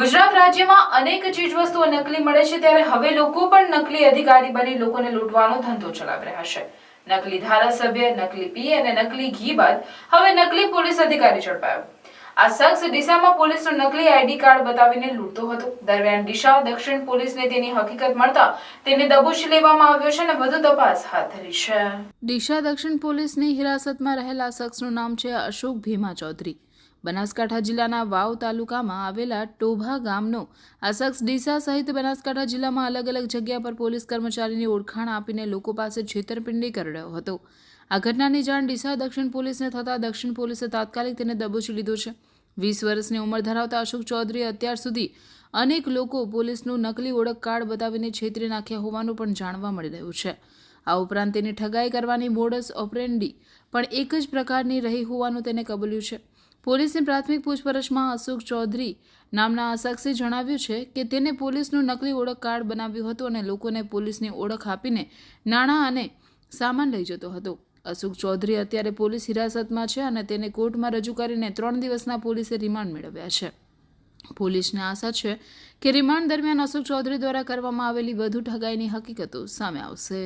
ગુજરાત રાજ્યમાં અનેક ચીજવસ્તુઓ નકલી મળે છે ત્યારે હવે લોકો પણ નકલી અધિકારી બની લોકોને લૂંટવાનો ધંધો ચલાવી રહ્યા છે. નકલી ધારાસભ્ય, નકલી પી અને નકલી ઘી બાદ હવે નકલી પોલીસ અધિકારી ઝડપાયો. આ શખ્સ ડીસામાં પોલીસનો નકલી આઈડી કાર્ડ બતાવીને લૂંટતો હતો. દરમિયાન ડીસા, દક્ષિણ પોલીસને તેની હકીકત મળતા તેને દબોચી લેવામાં આવ્યો છે અને વધુ તપાસ હાથ ધરી છે. ડીસા, દક્ષિણ પોલીસની હિરાસતમાં રહેલા શખ્સનું નામ છે અશોક ભીમા ચૌધરી. બનાસકાંઠા જિલ્લાના વાવ તાલુકામાં આવેલા ટોભા ગામનો આ શખ્સ ડીસા સહિત બનાસકાંઠા જિલ્લામાં અલગ અલગ જગ્યા પર પોલીસ કર્મચારીની ઓળખાણ આપીને લોકો પાસે છેતરપિંડી કરી રહ્યો હતો. આ ઘટનાની જાણ ડીસા દક્ષિણ પોલીસને થતાં દક્ષિણ પોલીસે તાત્કાલિક તેને દબોચી લીધો છે. વીસ વર્ષની ઉંમર ધરાવતા અશોક ચૌધરી અત્યાર સુધી અનેક લોકો પોલીસનું નકલી ઓળખ કાર્ડ બતાવીને છેતરી નાખ્યા હોવાનું પણ જાણવા મળી રહ્યું છે. આ ઉપરાંત તેની ઠગાઈ કરવાની મોડસ ઓપરેન્ડી પણ એક જ પ્રકારની રહી હોવાનું તેને કબૂલ્યું છે. પોલીસની પ્રાથમિક પૂછપરછમાં અશોક ચૌધરી નામના આ શખ્સે જણાવ્યું છે કે તેને પોલીસનું નકલી ઓળખ કાર્ડ બનાવ્યું હતું અને લોકોને પોલીસની ઓળખ આપીને નાણાં અને સામાન લઈ જતો હતો. અશોક ચૌધરી અત્યારે પોલીસ હિરાસતમાં છે અને તેને કોર્ટમાં રજૂ કરીને ત્રણ દિવસના પોલીસે રિમાન્ડ મેળવ્યા છે. પોલીસને આશા છે કે રિમાન્ડ દરમિયાન અશોક ચૌધરી દ્વારા કરવામાં આવેલી વધુ ઠગાઈની હકીકતો સામે આવશે.